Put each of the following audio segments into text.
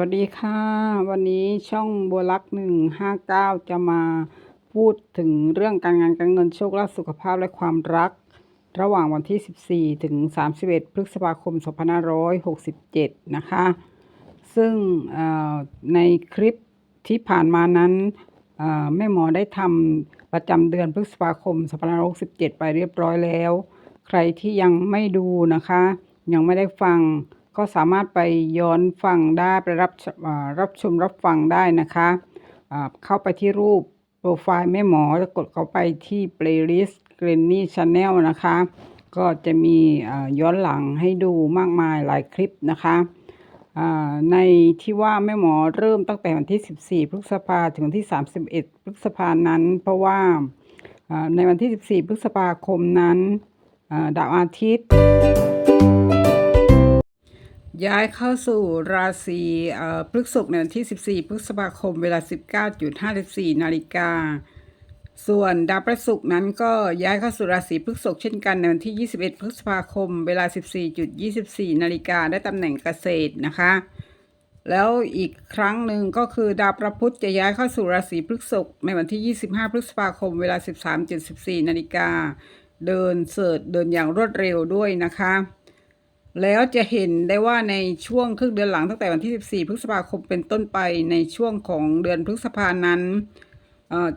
วัสดีค่ะ วันนี้ช่องบัวลักหนึ่งห้าเก้าจะมาพูดถึงเรื่องการงานการเงินโชคลาภสุขภาพและความรัก ระหว่างวันที่ 14 ถึง 31 พฤษภาคม 2567 นะคะ ซึ่งในคลิปที่ผ่านมานั้นแม่หมอได้ทำประจำเดือนพฤษภาคม 2567 ไปเรียบร้อยแล้ว ใครที่ยังไม่ดูนะคะ ยังไม่ได้ฟัง ก็สามารถไปย้อนฟังได้ไปรับชอ่ารับชมรับฟังได้นะคะเข้าไปที่รูปโปรไฟล์แม่หมอแล้วกดเข้าไปที่ playlist Granny Channel นะคะ ก็จะมีย้อนหลังให้ดูมากมายหลายคลิปนะคะในที่ว่าแม่หมอเริ่มตั้งแต่วันที่ 14 พฤษภาถึงวันที่ 31 พฤษภานั้น เพราะว่าในวันที่ 14 พฤษภาคมนั้นดาวอาทิตย์ ย้ายเข้าสู่ราศีพฤษภในวันที่ 14 พฤษภาคมเวลา 19.54 นาฬิกา ส่วนดาวพระศุกร์นั้นก็ย้ายเข้าสู่ราศีพฤษภเช่นกันในวันที่ 21 พฤษภาคม เวลา 14.24 นาฬิกาได้ตำแหน่งเกษตรนะคะ แล้วอีกครั้งหนึ่งก็คือดาวพระพุธจะย้ายเข้าสู่ราศีพฤษภในวันที่ 25 พฤษภาคม เวลา 13.14 นาฬิกา เดินเสิร์ชเดินอย่างรวดเร็วด้วยนะคะ แล้วจะเห็นได้ว่าในช่วงครึ่งเดือนหลังตั้งแต่วันที่ 14 พฤษภาคมเป็นต้นไปในช่วงของเดือนพฤษภานั้น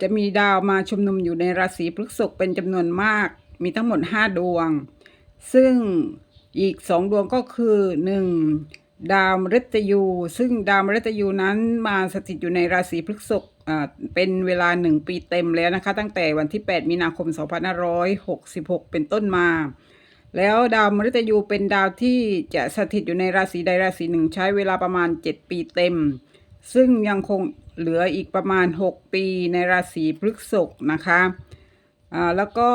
จะมีดาวมาชุมนุมอยู่ในราศีพฤษภเป็นจำนวนมาก มีทั้งหมด 5 ดวง ซึ่งอีก 2 ดวงก็คือ 1. ดาวมฤตยู ซึ่งดาวมฤตยูนั้นมาสถิตอยู่ในราศีพฤษภเป็นเวลา 1 ปีเต็มแล้วนะคะ ตั้งแต่วันที่ 8 มีนาคม 2566 เป็นต้นมา แล้วดาวมฤตยูเป็นดาวที่จะสถิตอยู่ในราศีใดราศีหนึ่งใช้เวลาประมาณ 7 ปีเต็ม ซึ่งยังคงเหลืออีกประมาณ 6 ปีในราศีพฤษภนะคะอ่าแล้วก็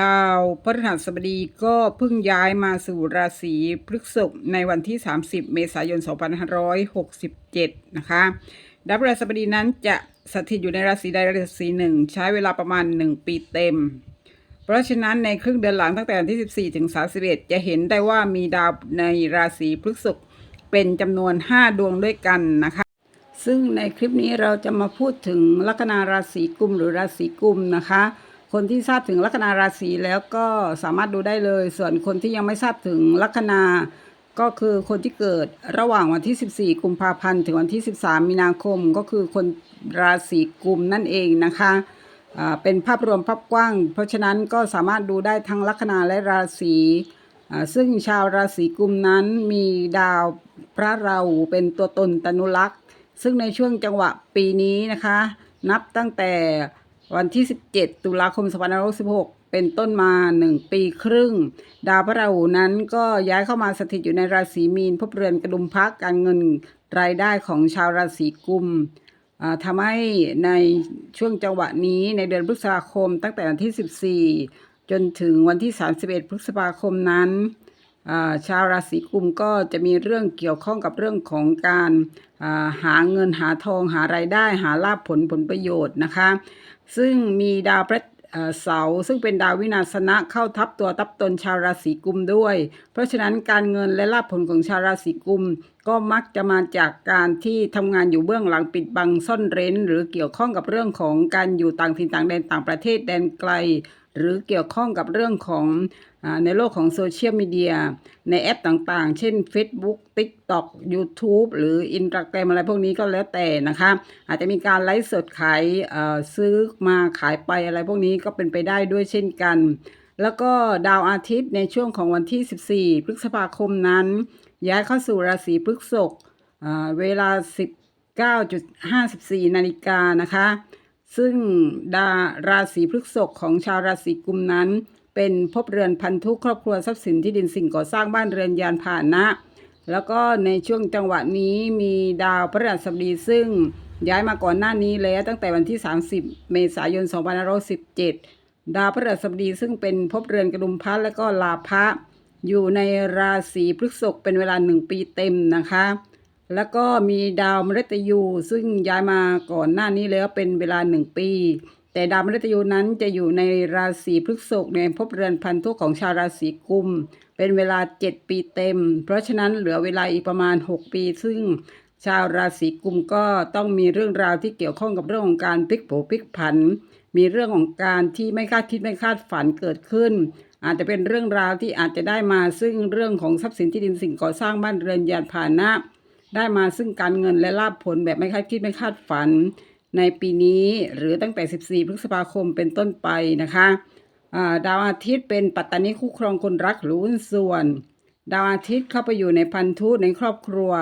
ดาวพฤหัสบดีก็เพิ่งย้ายมาสู่ราศีพฤษภในวันที่ 30 เมษายน 2567 นะคะ ดาวพฤหัสบดีนั้นจะสถิตอยู่ในราศีใดราศีหนึ่ง ใช้เวลาประมาณ 1 ปีเต็ม เพราะฉะนั้นในครึ่งเดือนหลังตั้งแต่วันที่ 14 ถึง 31 จะเห็นได้ว่ามีดาวในราศีพฤษภเป็นจำนวน 5 ดวงด้วยกันนะคะ ซึ่งในคลิปนี้เราจะมาพูดถึงลัคนาราศีกุมหรือราศีกุมนะคะ คนที่ทราบถึงลัคนาราศีแล้วก็สามารถดูได้เลย ส่วนคนที่ยังไม่ทราบถึงลัคนาก็คือคนที่เกิดระหว่างวันที่ 14 กุมภาพันธ์ ถึงวันที่ 13 มีนาคม ก็คือคนราศีกุมนั่นเองนะคะ เป็นภาพรวมภาพกว้าง เพราะฉะนั้นก็สามารถดูได้ทั้งลัคนาและราศีซึ่งชาวราศีกุมนั้นมีดาวพระราหูเป็นตัวตนตนุลักษณ์ซึ่งในช่วงจังหวะปีนี้นะคะ นับตั้งแต่วันที่ 17 ตุลาคม2566 เป็นต้นมา 1 ปีครึ่ง ดาวพระราหูนั้นก็ย้ายเข้ามาสถิตอยู่ในราศีมีนพบเรือนกระดุมพักการเงินรายได้ของชาวราศีกุม ทำให้ในช่วงจังหวะนี้ในเดือนพฤษภาคม ตั้งแต่วันที่ 14 จนถึงวันที่ 31 พฤษภาคมนั้นชาวราศีกุมก็จะมีเรื่องเกี่ยวข้องกับเรื่องของการาหาเงินหาทองหารายได้หาลาภผลผลประโยชน์นะคะ ซึ่งมีดาวพระ เสาซึ่งเป็นดาววินาศนะเข้าทับตัวทับตนชาวราศีกุมด้วย เพราะฉะนั้นการเงินและลาภผลของชาวราศีกุม ก็มักจะมาจากการที่ทำงานอยู่เบื้องหลังปิดบังซ่อนเร้น หรือเกี่ยวข้องกับเรื่องของการอยู่ต่างถิ่นต่างแดนต่างประเทศแดนไกล หรือเกี่ยวข้องกับเรื่องของอในโลกของโซเชียลมีเดียในแอปต่างๆ เช่น Facebook TikTok YouTube หรือ Instagram อะไรพวกนี้ก็แล้วแต่นะคะ อาจจะมีการไลฟ์สดขายซื้อมาขายไปอะไรพวกนี้ก็เป็นไปได้ด้วยเช่นกัน แล้วก็ดาวอาทิตย์ในช่วงของวันที่ 14 พฤษภาคมนั้น ย้ายเข้าสู่ราศีพฤษภเวลา 19.54 นาฬิกานะคะ ซึ่งดาราศีพฤษภของชาวราศีกุมนั้น เป็นภพเรือนพันธุครอบครัวทรัพย์สินที่ดินสิ่งก่อสร้างบ้านเรือนยานพาหนะ แล้วก็ในช่วงจังหวะนี้มีดาวพฤหัสบดีซึ่งย้ายมาก่อนหน้านี้แล้วตั้งแต่วันที่ 30 เมษายน 2517 ดาวพฤหัสบดีซึ่งเป็นภพเรือนกระดุมพัดและก็ลาภะอยู่ในราศีพฤษภเป็นเวลาหนึ่งปีเต็มนะคะ แล้วก็มีดาวมฤตยูซึ่งย้ายมาก่อนหน้านี้แล้วเป็นเวลาหนึ่งปี แต่ดาวมฤตยูนั้นจะอยู่ในราศีพฤษภในภพเรือนพันธุของชาวราศีกุม เป็นเวลา 7 ปีเต็ม เพราะฉะนั้นเหลือเวลาอีกประมาณ 6 ปี ซึ่งชาวราศีกุมก็ต้องมีเรื่องราวที่เกี่ยวข้องกับเรื่องของการพลิกโผพลิกผัน มีเรื่องของการที่ไม่คาดคิดไม่คาดฝันเกิดขึ้น อาจจะเป็นเรื่องราวที่อาจจะได้มาซึ่งเรื่องของทรัพย์สินที่ดินสิ่งก่อสร้างบ้านเรือนยานพาหนะ ได้มาซึ่งการเงินและลาภผลแบบไม่คาดคิดไม่คาดฝัน ในปีนี้หรือตั้งแต่ 14 พฤษภาคมเป็นต้นไปนะคะดาวอาทิตย์เป็นปัตตานีคู่ครองคนรักหรือหุ้นส่วน ดาวอาทิตย์เข้าไปอยู่ในพันธุในครอบครัว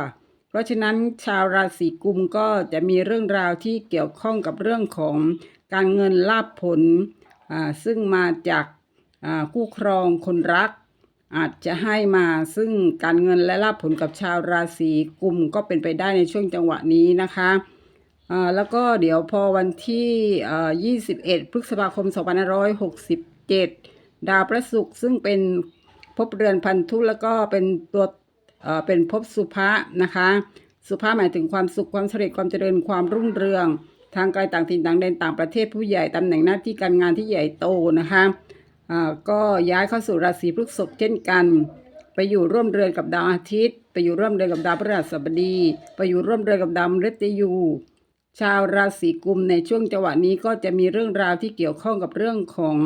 เพราะฉะนั้นชาวราศีกุมก็จะมีเรื่องราวที่เกี่ยวข้องกับเรื่องของการเงินลาภผลซึ่งมาจากคู่ครองคนรัก อาจจะให้มาซึ่งการเงินและลาภผลกับชาวราศีกุมก็เป็นไปได้ในช่วงจังหวะนี้นะคะแล้วก็เดี๋ยวพอวันที่ 21 พฤษภาคม 2567 ดาวพระศุกร์ซึ่งเป็นภพเรือนพันธุแล้วก็เป็นตัวเป็นภพสุภะนะคะ สุภาหมายถึงความสุขความสำเร็จความเจริญความรุ่งเรือง ทางไกลต่างถิ่นต่างแดนต่างประเทศผู้ใหญ่ตำแหน่งหน้าที่การงานที่ใหญ่โตนะคะ ก็ย้ายเข้าสู่ราศีพฤษภเช่นกัน ไปอยู่ร่วมเรือนกับดาวอาทิตย์ ไปอยู่ร่วมเรือนกับดาวพฤหัสบดี ไปอยู่ร่วมเรือนกับดาวมฤตยูชาวราศีกุมในช่วงจังหวะนี้ก็จะมีเรื่องราวที่เกี่ยวข้องกับเรื่องของ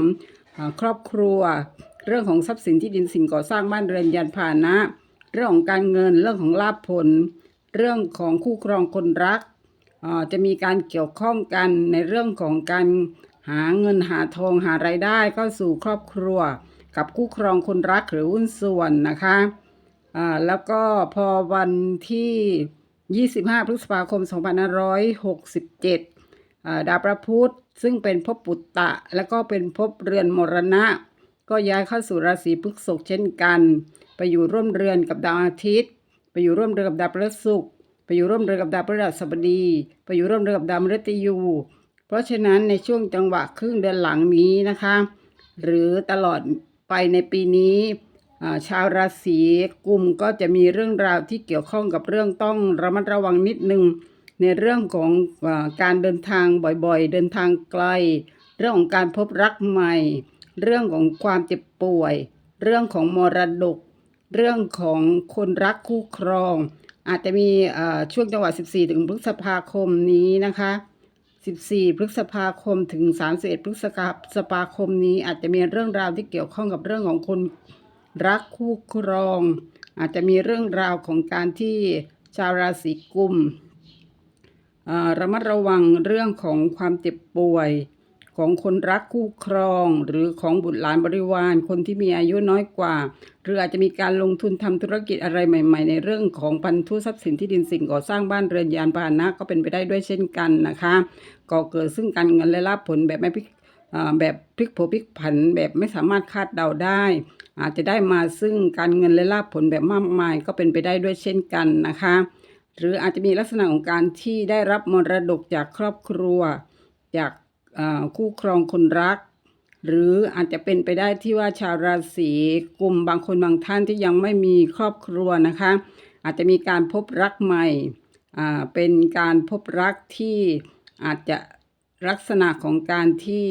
อครอบครัว เรื่องของทรัพย์สินที่ดินสิ่งก่อสร้างบ้านเรือนยานพาหนะ เรื่องของการเงินเรื่องของลาภผล เรื่องของคู่ครองคนรักจะมีการเกี่ยวข้องกันในเรื่องของการ หาเงินหาทองหารายได้เข้าสู่ครอบครัว กับคู่ครองคนรักหรือหุ้นส่วนนะคะอ่าแล้วก็พอวันที่ 25 พฤษภาคม 2567อ่าดาวพระพุธซึ่งเป็นภพปุตตะ แล้วก็เป็นภพเรือนมรณะ ก็ย้ายเข้าสู่ราศีพฤษภเช่นกัน ไปอยู่ร่วมเรือนกับดาวอาทิตย์ ไปอยู่ร่วมเรือนกับดาวพฤศุกร์ไปอยู่ร่วมเรือนกับดาวพฤหัสบดี ไปอยู่ร่วมเรือนกับดาวมฤตยู เพราะฉะนั้นในช่วงจังหวะครึ่งเดือนหลังนี้นะคะ หรือตลอดไปในปีนี้ชาวราศีกุมก็จะมีเรื่องราวที่เกี่ยวข้องกับเรื่องต้องระมัดระวังนิดนึง ในเรื่องของอการเดินทางบ่อยๆ เดินทางไกล เรื่องของการพบรักใหม่ เรื่องของความเจ็บป่วย เรื่องของมรดก เรื่องของคนรักคู่ครอง อาจจะมีช่วงจังหวะ 14 ถึงพฤษภาคมนี้นะคะ 14 พฤษภาคมถึง 31 พฤษภาคมนี้อาจจะมีเรื่องราวที่เกี่ยวข้องกับเรื่องของคนรักคู่ครอง อาจจะมีเรื่องราวของการที่ชาวราศีกุมระมัดระวังเรื่องของความเจ็บป่วย ของคนรักคู่ครอง หรือของบุตรหลานบริวาร คนที่มีอายุน้อยกว่า หรืออาจจะมีการลงทุนทำธุรกิจอะไรใหม่ ๆ ในเรื่องของพันธุทรัพย์สินที่ดินสิ่งก่อสร้างบ้านเรือนยานพาหนะก็เป็นไปได้ด้วยเช่นกันนะคะก่อเกิดซึ่งการเงินและลาภผลแบบไม่พิกแบบพลิกโผพลิกผันแบบไม่สามารถคาดเดาได้ อาจจะได้มาซึ่งการเงินและลาภผลแบบมากมายก็เป็นไปได้ด้วยเช่นกันนะคะ หรืออาจจะมีลักษณะของการที่ได้รับมรดกจากครอบครัว จาก คู่ครองคนรัก หรืออาจจะเป็นไปได้ที่ว่าชาวราศีกลุ่มบางคนบางท่านที่ยังไม่มีครอบครัวนะคะ อาจจะมีการพบรักใหม่เป็นการพบรักที่อาจจะลักษณะของการที่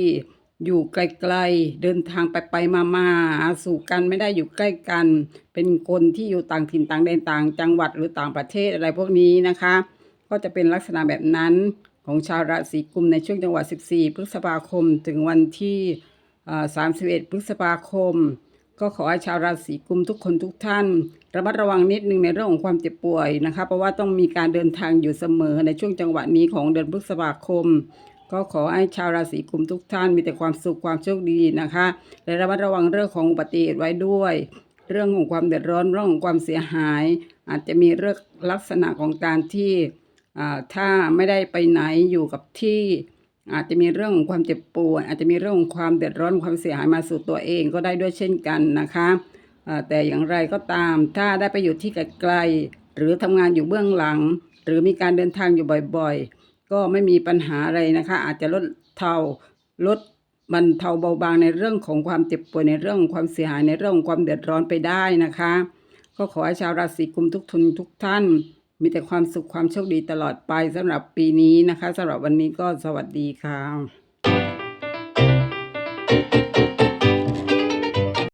อยู่ไกลๆเดินทางไปไปมามาหาสู่กันไม่ได้อยู่ใกล้กัน เป็นคนที่อยู่ต่างถิ่นต่างแดนต่าง จังหวัดหรือต่างประเทศอะไรพวกนี้นะคะ ก็จะเป็นลักษณะแบบนั้น ของชาวราศีกุมในช่วงจังหวะ 14 พฤษภาคม ถึงวันที่ 31 พฤษภาคม ก็ขอให้ชาวราศีกุมทุกคนทุกท่าน ระมัดระวังนิดนึงในเรื่องของความเจ็บป่วยนะคะเพราะว่าต้องมีการเดินทางอยู่เสมอในช่วงจังหวะนี้ของเดือนพฤษภาคม ก็ขอให้ชาวราศีกุมทุกท่าน มีแต่ความสุขความโชคดีนะคะและระมัดระวังเรื่องของอุบัติเหตุไว้ด้วยเรื่องของความเดือดร้อนเรื่องของความเสียหาย อาจจะมีเรื่องลักษณะของการที่ ถ้าไม่ได้ไปไหนอยู่กับที่อาจจะมีเรื่องของความเจ็บปวยอาจจะมีเรื่องของความเดือดร้อนความเสียหายมาสู่ตัวเองก็ได้ด้วยเช่นกันนะคะอ่าแต่อย่างไรก็ตาม ถ้าได้ไปอยู่ที่ไกลๆหรือทำงานอยู่เบื้องหลัง หรือมีการเดินทางอยู่บ่อยๆ ก็ไม่มีปัญหาอะไรนะคะ อาจจะลดเทาลดบรรเทาเบาบางในเรื่องของความเจ็บป่วยในเรื่องของความเสียหายในเรื่องของความเดือดร้อนไปได้นะคะ ก็ขอให้ชาวราศีกุมทุกทุนทุกท่าน มีแต่ความสุขความโชคดีตลอดไปสำหรับปีนี้นะคะสำหรับวันนี้ก็สวัสดีค่ะ